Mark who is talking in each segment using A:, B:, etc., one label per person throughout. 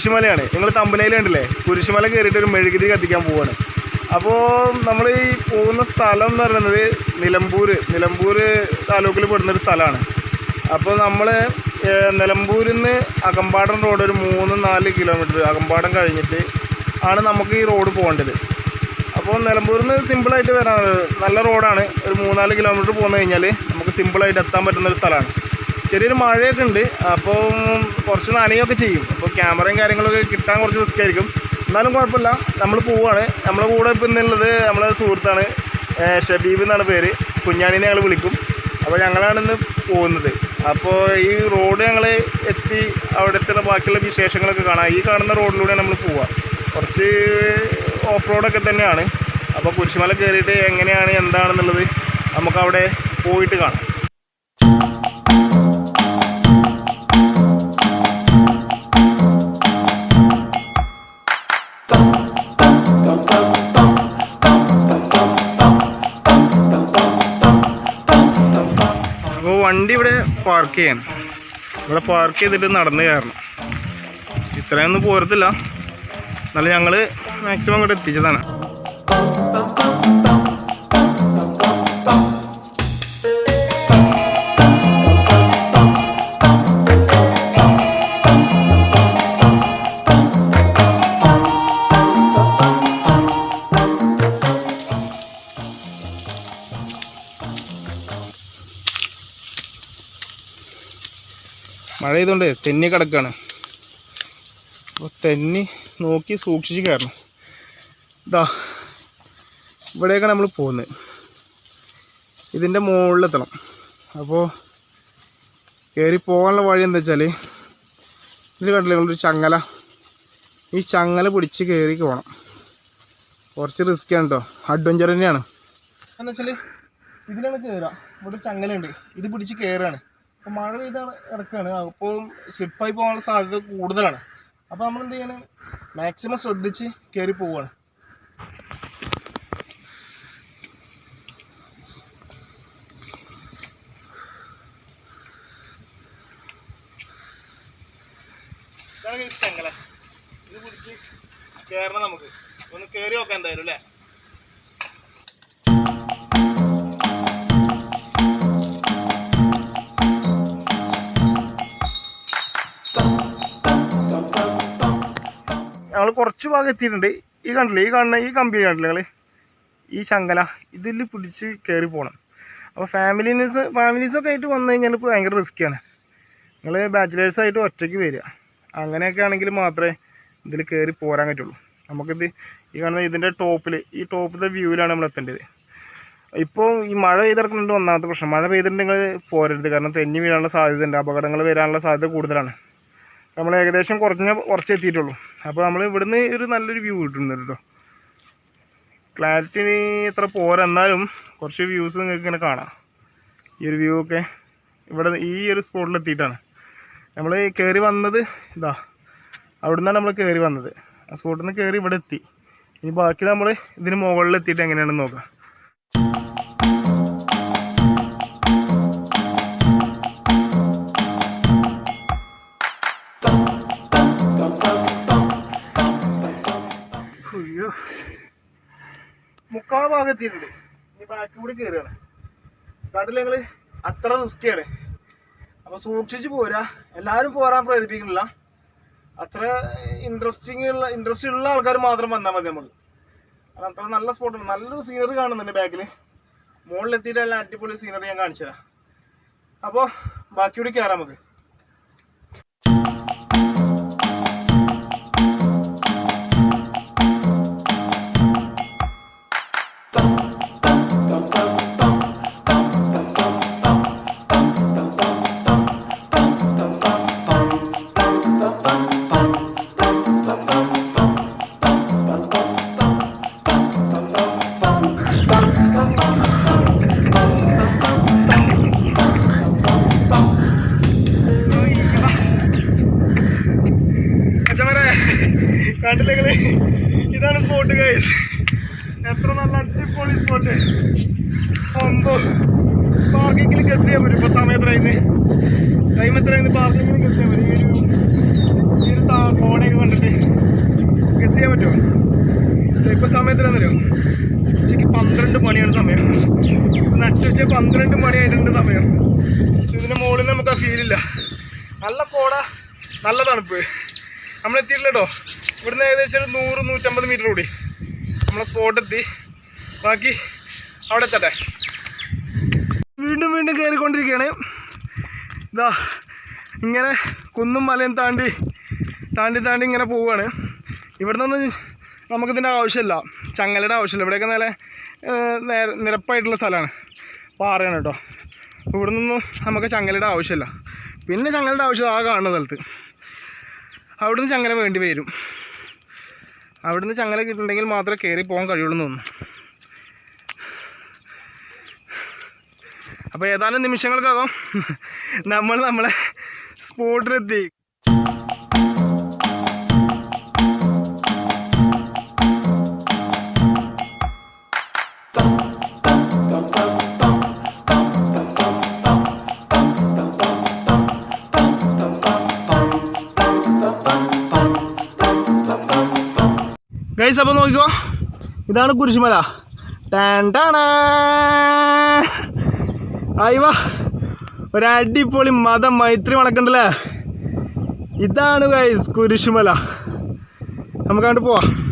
A: കുരിശുമലയാണ്. നിങ്ങൾ തമ്പനയിൽ കണ്ടില്ലേ? കുരിശുമല കയറിയിട്ട് ഒരു മെഴുകുതിരി കത്തിക്കാൻ പോവാണ്. അപ്പോൾ നമ്മൾ ഈ പോകുന്ന സ്ഥലം എന്ന് പറയുന്നത് നിലമ്പൂർ നിലമ്പൂർ താലൂക്കിൽ പെടുന്നൊരു സ്ഥലമാണ്. അപ്പോൾ നമ്മൾ നിലമ്പൂരിൽ നിന്ന് അകമ്പാടം റോഡ് ഒരു മൂന്ന് നാല് കിലോമീറ്റർ. അകമ്പാടം കഴിഞ്ഞിട്ട് ആണ് നമുക്ക് ഈ റോഡ് പോകേണ്ടത്. അപ്പോൾ നിലമ്പൂരിൽ നിന്ന് സിമ്പിളായിട്ട് വരാൻ നല്ല റോഡാണ്. ഒരു മൂന്നാൽ കിലോമീറ്റർ പോന്നു കഴിഞ്ഞാൽ നമുക്ക് സിമ്പിളായിട്ട് എത്താൻ പറ്റുന്ന ഒരു സ്ഥലമാണ്. ചെറിയൊരു മഴയൊക്കെ ഉണ്ട്. അപ്പോൾ കുറച്ച് നനയൊക്കെ ചെയ്യും. അപ്പോൾ ക്യാമറയും കാര്യങ്ങളൊക്കെ കിട്ടാൻ കുറച്ച് റിസ്ക് ആയിരിക്കും. എന്നാലും കുഴപ്പമില്ല. നമ്മൾ പോവുകയാണ് നമ്മളെ കൂടെ ഇപ്പം ഇന്നുള്ളത് നമ്മളെ സുഹൃത്താണ് ഷബീബ് എന്നാണ് പേര്. കുഞ്ഞാണിനെ ഞങ്ങൾ വിളിക്കും. അപ്പോൾ ഞങ്ങളാണ് ഇന്ന് പോകുന്നത്. അപ്പോൾ ഈ റോഡ് ഞങ്ങൾ എത്തി അവിടുത്തെ ബാക്കിയുള്ള വിശേഷങ്ങളൊക്കെ കാണാം. ഈ കാണുന്ന റോഡിലൂടെ നമ്മൾ പോവുക കുറച്ച് ഓഫ് റോഡൊക്കെ തന്നെയാണ്. അപ്പോൾ കുരിശുമല കയറിയിട്ട് എങ്ങനെയാണ് എന്താണെന്നുള്ളത് നമുക്കവിടെ പോയിട്ട് കാണാം. അപ്പോൾ വണ്ടി ഇവിടെ പാർക്ക് ചെയ്യണം. ഇവിടെ പാർക്ക് ചെയ്തിട്ട് നടന്ന് കയറണം. ഇത്രയൊന്നും പോരത്തില്ല. എന്നാലും ഞങ്ങൾ മാക്സിമം ഇവിടെ എത്തിച്ചതാണ്. മഴ ചെയ്തുകൊണ്ട് തെന്നി കിടക്കാണ്. അപ്പോൾ തെന്നി നോക്കി സൂക്ഷിച്ച് കയറണം. ഇതാ ഇവിടേക്കാണ് നമ്മൾ പോകുന്നത് ഇതിന്റെ മുകളിലെത്തണം. അപ്പോൾ കയറി പോകാനുള്ള വഴി എന്താ വെച്ചാൽ ഇതിൽ കണ്ടില്ല നിങ്ങളൊരു ചങ്ങല? ഈ ചങ്ങല പിടിച്ച് കയറി പോകണം കുറച്ച് റിസ്ക് ആണ് കേട്ടോ അഡ്വഞ്ചർ തന്നെയാണ്. എന്താ വെച്ചാൽ ഇതിലാണ് കയറുക ഇവിടെ ചങ്ങലുണ്ട് ഇത് പിടിച്ച് കയറുകയാണ് അപ്പോൾ മഴ പെയ്താണ് കിടക്കുകയാണ് അപ്പോൾ സ്ലിപ്പായി പോകാനുള്ള സാധ്യത കൂടുതലാണ്. അപ്പോൾ നമ്മൾ എന്ത് ചെയ്യണം? മാക്സിമം ശ്രദ്ധിച്ച് കയറി പോവുകയാണ് കയറണം നമുക്ക്. ഒന്ന് കയറി നോക്കാം എന്തായാലും അല്ലേ? ഞങ്ങൾ കുറച്ച് ഭാഗം എത്തിയിട്ടുണ്ട്. ഈ കണ്ടില്ലേ? ഈ കാണുന്ന ഈ കമ്പി കണ്ടില്ലേ ഈ ചങ്കല ഇതിൽ പിടിച്ച് കയറി പോകണം അപ്പോൾ ഫാമിലീസ് ഒക്കെ ആയിട്ട് വന്നു കഴിഞ്ഞാൽ ഇപ്പോൾ ഭയങ്കര റിസ്ക്കാണ് നിങ്ങൾ ബാച്ചിലേഴ്സായിട്ട് ഒറ്റയ്ക്ക് വരിക. അങ്ങനെയൊക്കെ ആണെങ്കിൽ മാത്രമേ ഇതിൽ കയറി പോരാൻ പറ്റുള്ളൂ. നമുക്കിത് ഈ കാണുന്ന ഇതിന്റെ ടോപ്പിൽ ഈ ടോപ്പിലെ വ്യൂവിലാണ് നമ്മൾ എത്തേണ്ടത്. ഇപ്പോൾ ഈ മഴ പെയ്തിറക്കുന്നുണ്ട് ഒന്നാമത്തെ പ്രശ്നം. മഴ പെയ്തിട്ടുണ്ടെങ്കിൽ പോരരുത്. കാരണം തെന്നി വീഴാനുള്ള സാധ്യതയുണ്ട്. അപകടങ്ങൾ വരാനുള്ള സാധ്യത കൂടുതലാണ്. നമ്മൾ ഏകദേശം കുറഞ്ഞ കുറച്ച് എത്തിയിട്ടുള്ളൂ. അപ്പോൾ നമ്മൾ ഇവിടുന്ന് ഒരു നല്ലൊരു വ്യൂ കിട്ടുന്നുണ്ട് കേട്ടോ. ക്ലാരിറ്റി ഇത്ര പോരാ എന്നാലും കുറച്ച് വ്യൂസ് നിങ്ങൾക്ക് ഇങ്ങനെ കാണാം. ഈ ഒരു വ്യൂ ഒക്കെ ഇവിടെ ഈ ഒരു സ്പോട്ടിൽ എത്തിയിട്ടാണ്. നമ്മൾ കയറി വന്നത് ഇതാ. അവിടുന്നാണ് നമ്മൾ കയറി വന്നത്. ആ സ്പോട്ടിൽ നിന്ന് കയറി ഇവിടെ എത്തി. ഇനി ബാക്കി നമ്മൾ ഇതിന് മുകളിൽ എത്തിയിട്ട് എങ്ങനെയാണെന്ന് നോക്കാം. ഭാഗം എത്തിയിട്ടുണ്ട്. ഇനി ബാക്കി കൂടി കയറുകയാണ് കണ്ടില്ല ഞങ്ങൾ അത്ര റിസ്ക്കിയാണ് അപ്പോൾ സൂക്ഷിച്ച് പോരാ എല്ലാവരും പോരാൻ പ്രേരിപ്പിക്കുന്നില്ല. അത്ര ഇൻട്രസ്റ്റിംഗ് ഉള്ള ഇൻട്രസ്റ്റ് ഉള്ള ആൾക്കാർ മാത്രം വന്നാൽ മതി കാരണം അത്ര നല്ല സ്പോട്ടാണ് നല്ലൊരു സീനറി കാണുന്നുണ്ട് ബാക്കിൽ മുകളിലെത്തിയിട്ട് നല്ല അടിപൊളി സീനറി ഞാൻ കാണിച്ചു തരാം അപ്പോൾ ബാക്കി കൂടി കയറാം നമുക്ക്. കണ്ടില്ലേ? ഇതാണ് സ്പോട്ട് ഗൈസ് എത്ര നല്ല അടിപൊളി സ്പോട്ട് എന്തോ പാർക്കിങ്ങിൽ ഗസ് ചെയ്യാൻ പറ്റും. ഇപ്പൊ സമയത്തിനായിന്ന് ടൈം എത്രയായിരുന്നു പാർക്കിങ്ങിൽ ഗസ് ചെയ്യാൻ പറ്റും. ഈ ഒരു ഈ ഒരു കണ്ടിട്ട് ഗസ് ചെയ്യാൻ പറ്റുമോ? ഇപ്പൊ സമയത്തിലെന്നറിയോ ഉച്ചയ്ക്ക് പന്ത്രണ്ട് മണിയാണ് സമയം. നട്ടുച്ച പന്ത്രണ്ട് മണിയായിട്ടുണ്ട് സമയം. ഇതിന് മുകളിൽ നമുക്ക് ആ ഫീലില്ല നല്ല കോട നല്ല തണുപ്പ്. നമ്മൾ എത്തിയിട്ടില്ല കേട്ടോ ഇവിടുന്ന് ഏകദേശം ഒരു നൂറ് നൂറ്റമ്പത് മീറ്റർ കൂടി നമ്മളെ സ്പോട്ട് എത്തി. ബാക്കി അവിടെ എത്തട്ടെ. വീണ്ടും വീണ്ടും കയറിക്കൊണ്ടിരിക്കുകയാണ് ഇതാ ഇങ്ങനെ കുന്നും മലയും താണ്ടി താണ്ടി താണ്ടി ഇങ്ങനെ പോവുകയാണ്. ഇവിടെ നിന്നൊന്നും നമുക്കിതിന്റെ ആവശ്യമില്ല. ചങ്ങലയുടെ ആവശ്യമില്ല. ഇവിടെയൊക്കെ നല്ല നേര നിരപ്പായിട്ടുള്ള സ്ഥലമാണ്. പാറയാണ് കേട്ടോ. ഇവിടെ നിന്നും നമുക്ക് ചങ്ങലയുടെ ആവശ്യമില്ല. പിന്നെ ചങ്ങലയുടെ ആവശ്യം ആ കാണുന്ന സ്ഥലത്ത്. അവിടുന്ന് ചങ്ങല വേണ്ടി വരും. അവിടുന്ന് ചങ്ങല കിട്ടുന്നുണ്ടെങ്കിൽ മാത്രമേ കയറി പോകാൻ കഴിയുള്ളൂ തോന്നുന്നു. അപ്പോൾ ഏതാനും നിമിഷങ്ങൾക്കകം നമ്മൾ നമ്മളെ സ്പോട്ടിലെത്തി. ഗൈസ് അപ്പോൾ നോക്കിക്കോ. ഇതാണ് കുരിശുമല. ടാൻ ടാണാ. ഒരു മത മൈത്രി മണക്കണ്ടല്ലേ? ഇതാണ് ഗൈസ് കുരിശുമല. നമുക്ക് അങ്ങോട്ട് പോവാം.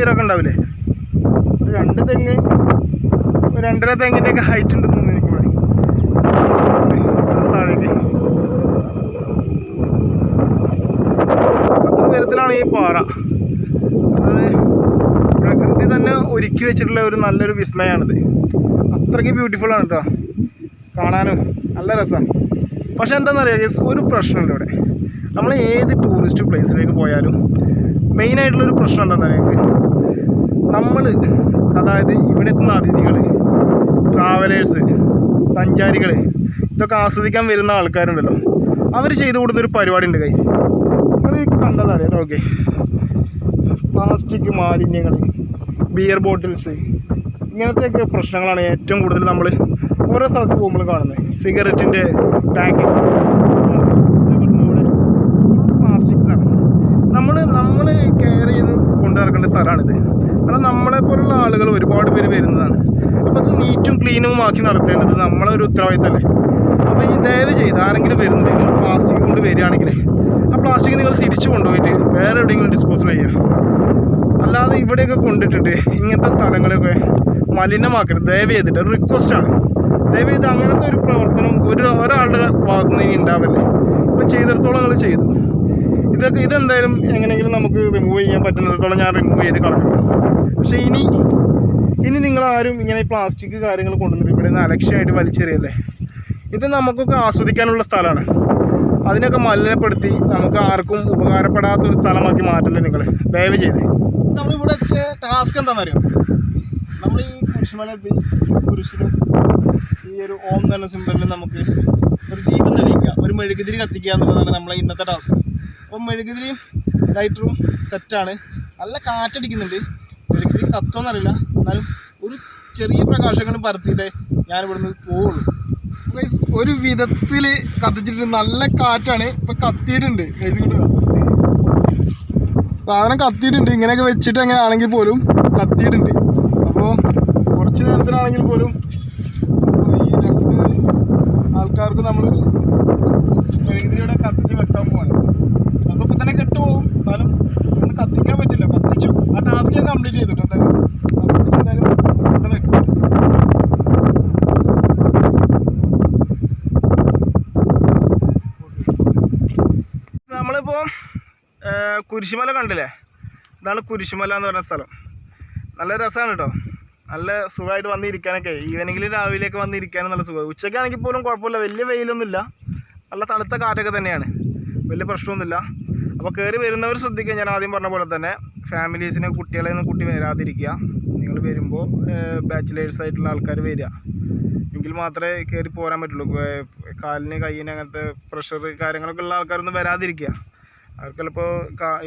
A: ഉയരമൊക്കെ ഉണ്ടാവില്ലേ? രണ്ട് തെങ്ങ് രണ്ടര തെങ്ങിന്റെ ഒക്കെ ഹൈറ്റ് ഉണ്ട് തോന്നുന്നു ഈ പാറ. അത് പ്രകൃതി തന്നെ ഒരുക്കി വെച്ചിട്ടുള്ള ഒരു നല്ലൊരു വിസ്മയമാണിത് അത്രയ്ക്ക് ബ്യൂട്ടിഫുൾ ആണ് കേട്ടോ കാണാനും നല്ല രസമാണ് പക്ഷെ എന്താണെന്നറിയാം ഒരു പ്രശ്നമുണ്ട് ഇവിടെ. നമ്മൾ ഏത് ടൂറിസ്റ്റ് പ്ലേസിലേക്ക് പോയാലും മെയിനായിട്ടുള്ളൊരു പ്രശ്നം എന്താണെന്നറിയാം നമ്മൾ അതായത് ഇവിടെ എത്തുന്ന അതിഥികൾ ട്രാവലേഴ്സ് സഞ്ചാരികൾ ഇതൊക്കെ ആസ്വദിക്കാൻ വരുന്ന ആൾക്കാരുണ്ടല്ലോ. അവർ ചെയ്തു കൊടുത്തൊരു പരിപാടി ഉണ്ട് കൈ അത് കണ്ടതറിയാം ഓക്കെ പ്ലാസ്റ്റിക് മാലിന്യങ്ങൾ ബിയർ ബോട്ടിൽസ് ഇങ്ങനത്തെയൊക്കെ പ്രശ്നങ്ങളാണ് ഏറ്റവും കൂടുതൽ നമ്മൾ ഓരോ സ്ഥലത്ത് പോകുമ്പോൾ കാണുന്നത്. സിഗരറ്റിന്റെ പാക്കറ്റ്സ് പ്ലാസ്റ്റിക്സ് ആണ് നമ്മൾ നമ്മൾ കെയർ ചെയ്ത് കൊണ്ടു നടക്കേണ്ട സ്ഥലമാണിത്. കാരണം നമ്മളെ പോലുള്ള ആളുകൾ ഒരുപാട് പേര് വരുന്നതാണ്. അപ്പോൾ അത് നീറ്റും ക്ലീനും ആക്കി നടത്തേണ്ടത് നമ്മളെ ഒരു ഉത്തരവാദിത്തമല്ലേ അപ്പോൾ ഈ ദയവ് ചെയ്ത് ആരെങ്കിലും വരുന്നുണ്ടെങ്കിൽ പ്ലാസ്റ്റിക് കൊണ്ട് വരികയാണെങ്കിൽ ആ പ്ലാസ്റ്റിക് നിങ്ങൾ തിരിച്ചു കൊണ്ടുപോയിട്ട് വേറെ എവിടെയെങ്കിലും ഡിസ്പോസൽ ചെയ്യുക. അല്ലാതെ ഇവിടെയൊക്കെ കൊണ്ടിട്ടിട്ട് ഇങ്ങനത്തെ സ്ഥലങ്ങളൊക്കെ മലിനമാക്കരുത്. ദയവ് ചെയ്തിട്ട് ഒരു റിക്വസ്റ്റാണ് ദയവ് ചെയ്ത് അങ്ങനത്തെ ഒരു പ്രവർത്തനം ഒരു ഒരാളുടെ ഭാഗത്തുനിന്ന് ഇനി ഉണ്ടാവില്ലേ? ഇപ്പോൾ ചെയ്തിടത്തോളം നിങ്ങൾ ചെയ്തു. ഇതൊക്കെ ഇതെന്തായാലും എങ്ങനെയെങ്കിലും നമുക്ക് റിമൂവ് ചെയ്യാൻ പറ്റുന്നിടത്തോളം ഞാൻ റിമൂവ് ചെയ്ത് കളഞ്ഞു. പക്ഷേ ഇനി ഇനി നിങ്ങളാരും ഇങ്ങനെ പ്ലാസ്റ്റിക് കാര്യങ്ങൾ കൊണ്ടുവന്നിട്ട് ഇവിടെ നിന്ന് അലക്ഷ്യമായിട്ട് വലിച്ചെറിയല്ലേ? ഇത് നമുക്കൊക്കെ ആസ്വദിക്കാനുള്ള സ്ഥലമാണ്. അതിനൊക്കെ മലിനപ്പെടുത്തി നമുക്ക് ആർക്കും ഉപകാരപ്പെടാത്ത ഒരു സ്ഥലമാക്കി മാറ്റല്ലേ നിങ്ങൾ ദയവ് ചെയ്ത് നമ്മളിവിടെ ടാസ്ക് എന്താണെന്നറിയോ നമ്മൾ ഈ കുരിശുമലത്തിൽ കുരിശിലും ഈ ഒരു ഓം എന്ന സിമ്പലിൽ നമുക്ക് ഒരു ദീപം തെളിയിക്കുക. ഒരു മെഴുകുതിരി കത്തിക്കുക എന്നുള്ളതാണ് നമ്മളെ ഇന്നത്തെ ടാസ്ക് അപ്പം മെഴുകുതിരിയും ലൈറ്ററും സെറ്റാണ് നല്ല കാറ്റടിക്കുന്നുണ്ട്. മെഴുകുതിരി കത്തുമെന്നറിയില്ല എന്നാലും ഒരു ചെറിയ പ്രകാശങ്ങളും പരത്തിയിട്ടേ ഞാൻ ഇവിടുന്ന് പോവുള്ളൂ. ഗൈസ് ഒരു വിധത്തിൽ കത്തിച്ചിട്ട് നല്ല കാറ്റാണ്. ഇപ്പം കത്തിയിട്ടുണ്ട്. ഗൈസ് കിട്ടുക സാധനം കത്തിയിട്ടുണ്ട്. ഇങ്ങനെയൊക്കെ വെച്ചിട്ട് അങ്ങനെ ആണെങ്കിൽ പോലും കത്തിയിട്ടുണ്ട്. അപ്പോൾ കുറച്ച് നേരത്തിനാണെങ്കിൽ പോലും ഈ രണ്ട് ആൾക്കാർക്ക് നമ്മൾ മെഴുകുതിരിയുടെ കത്തിച്ച് വെക്കാൻ പോവാണ്. തന്നെ കെട്ടുപോകും എന്നാലും ഒന്ന് കത്തിക്കാൻ പറ്റില്ല. കത്തിച്ചു. ആ ടാസ്ക് ഞാൻ കംപ്ലീറ്റ് ചെയ്തിട്ട് എന്തായാലും. കത്തിച്ചിട്ട് ഇവിടെ കുരിശുമല കണ്ടില്ലേ? ഇതാണ് കുരിശുമല എന്ന് പറഞ്ഞ സ്ഥലം. നല്ല രസമാണ് കേട്ടോ നല്ല സുഖമായിട്ട് വന്നിരിക്കാനൊക്കെ. ഈവനിങ്ങിൽ രാവിലെയൊക്കെ വന്നിരിക്കാനും നല്ല സുഖം. ഉച്ചയ്ക്കാണെങ്കിൽ പോലും കുഴപ്പമില്ല. വലിയ വെയിലൊന്നുമില്ല. നല്ല തണുത്ത കാറ്റൊക്കെ തന്നെയാണ്. വലിയ പ്രശ്നമൊന്നുമില്ല. അപ്പോൾ കയറി വരുന്നവർ ശ്രദ്ധിക്കുക. ഞാൻ ആദ്യം പറഞ്ഞ പോലെ തന്നെ ഫാമിലീസിനെ കുട്ടികളെ ഒന്നും കൂട്ടി വരാതിരിക്കുക. നിങ്ങൾ വരുമ്പോൾ ബാച്ചിലേഴ്സ് ആയിട്ടുള്ള ആൾക്കാർ വരിക. എങ്കിൽ മാത്രമേ കയറി പോരാൻ പറ്റുള്ളൂ. കാലിന് കയ്യിന് അങ്ങനത്തെ പ്രഷർ കാര്യങ്ങളൊക്കെ ഉള്ള ആൾക്കാരൊന്നും വരാതിരിക്കുക. അവർക്ക് ചിലപ്പോൾ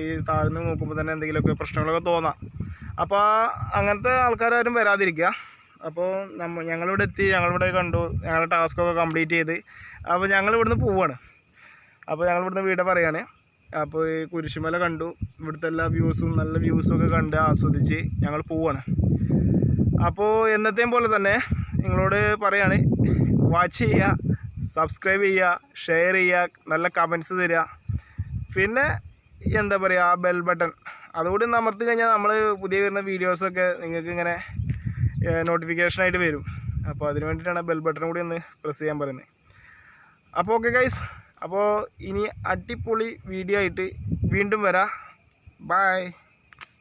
A: ഈ താഴ്ന്ന് നോക്കുമ്പോൾ തന്നെ എന്തെങ്കിലുമൊക്കെ പ്രശ്നങ്ങളൊക്കെ തോന്നാം. അപ്പോൾ അങ്ങനത്തെ ആൾക്കാരും വരാതിരിക്കുക. അപ്പോൾ നമ്മ ഞങ്ങളിവിടെ എത്തി ഞങ്ങളിവിടെ കണ്ടു ഞങ്ങളുടെ ടാസ്ക്കൊക്കെ കംപ്ലീറ്റ് ചെയ്ത് അപ്പോൾ ഞങ്ങളിവിടുന്ന് പോവുകയാണ് അപ്പോൾ ഞങ്ങളിവിടുന്ന് വീടെ പറയാണ്. അപ്പോൾ ഈ കുരിശുമല കണ്ടു. ഇവിടുത്തെ എല്ലാ വ്യൂസും നല്ല വ്യൂസും ഒക്കെ കണ്ട് ആസ്വദിച്ച് ഞങ്ങൾ പോവാണ്. അപ്പോൾ എന്നത്തെയും പോലെ തന്നെ നിങ്ങളോട് പറയാണ് വാച്ച് ചെയ്യുക സബ്സ്ക്രൈബ് ചെയ്യുക ഷെയർ ചെയ്യുക നല്ല കമൻസ് തരിക. പിന്നെ എന്താ പറയുക ബെൽ ബട്ടൺ അതുകൂടി അമർത്തി കഴിഞ്ഞാൽ നമ്മൾ പുതിയ വരുന്ന വീഡിയോസൊക്കെ നിങ്ങൾക്ക് ഇങ്ങനെ നോട്ടിഫിക്കേഷനായിട്ട് വരും. അപ്പോൾ അതിന് വേണ്ടിയിട്ടാണ് ബെൽ ബട്ടൺ കൂടി ഒന്ന് പ്രസ് ചെയ്യാൻ പറയുന്നത്. അപ്പോൾ ഓക്കെ ഗൈസ് അപ്പോൾ ഇനി അടിപൊളി വീഡിയോ ആയിട്ട് വീണ്ടും വരാം. ബായ്